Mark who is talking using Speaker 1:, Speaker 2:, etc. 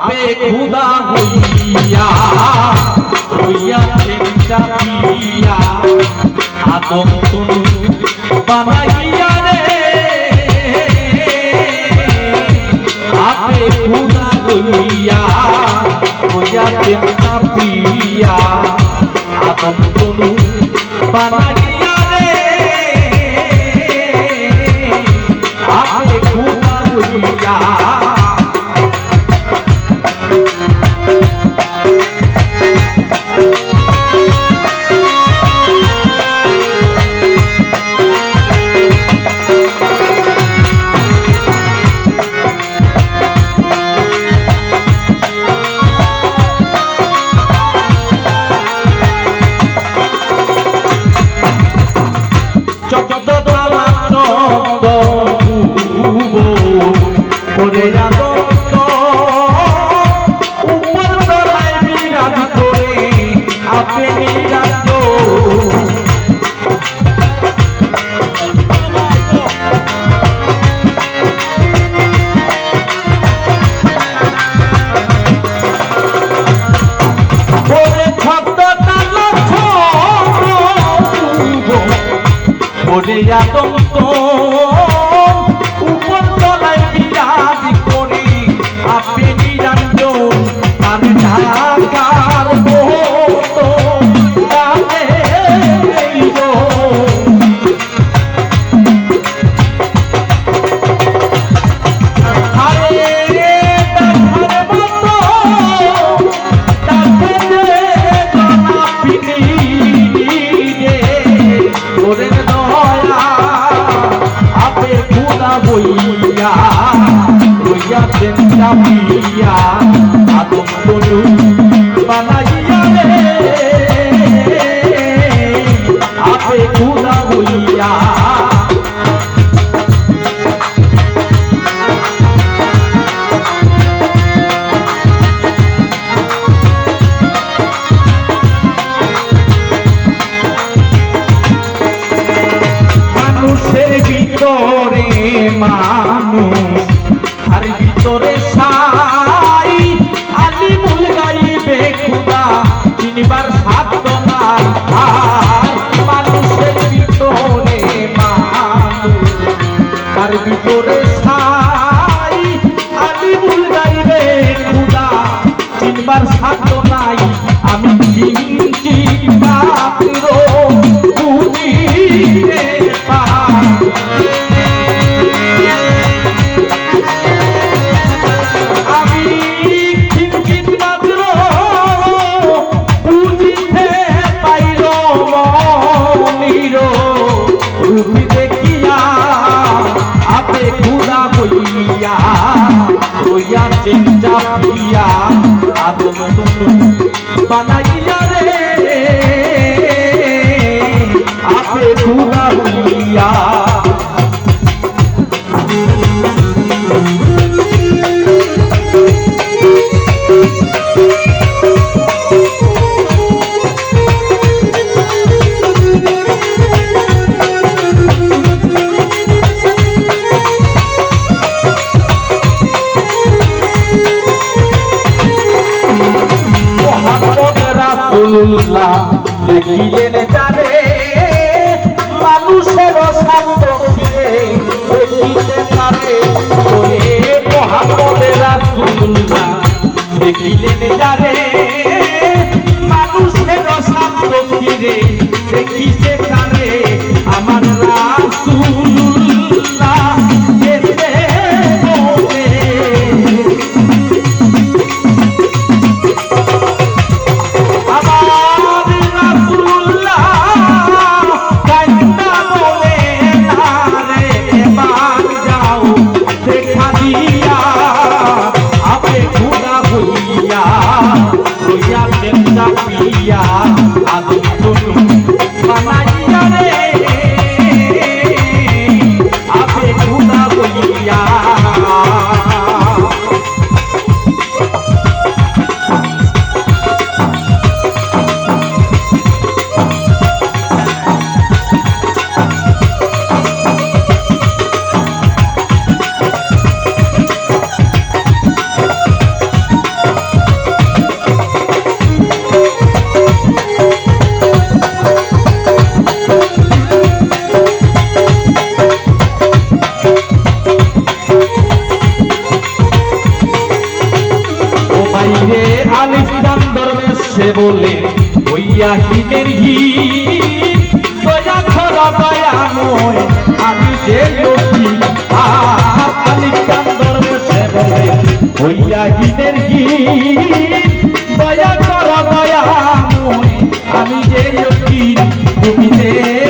Speaker 1: আপে খুদা হইয়া হইয়া চেষ্টা পিয়া আদম তুনু বানাইয়া রে আপে খুদা হইয়া হইয়া চেষ্টা পিয়া আদম তুনু বানাইয়া বইয়া চেষ্টা পিয়া, আদম মানুষের ভিতরে মানুষ আর সাই। আলি মুল গাইবে খুদা সাধ্য নাই। আর মানুষের ভিতরে তার ভিতরে মনির, রূপি দেখিয়া আপে খুদা হইয়া হইয়া চিন্তা হইয়া আদম বানাইয়া রে। আপে খুদা হইয়া রাসূলুল্লাহ দেখিলেন জানে মানুষের পারে ওরে মোহাম্মদ মোহাম্মদের রাসূলুল্লাহ দেখিলেন যারে পিয়া আদম আলিস্তান দরবেশ সে বলে, হইয়া হিমের হি দয়া খরা দয়াময় আমি যে লোকি আলিস্তান দরবেশ সে বলে, হইয়া হিমের হি দয়া খরা দয়াময় আমি যে লোকি তুমি দেখা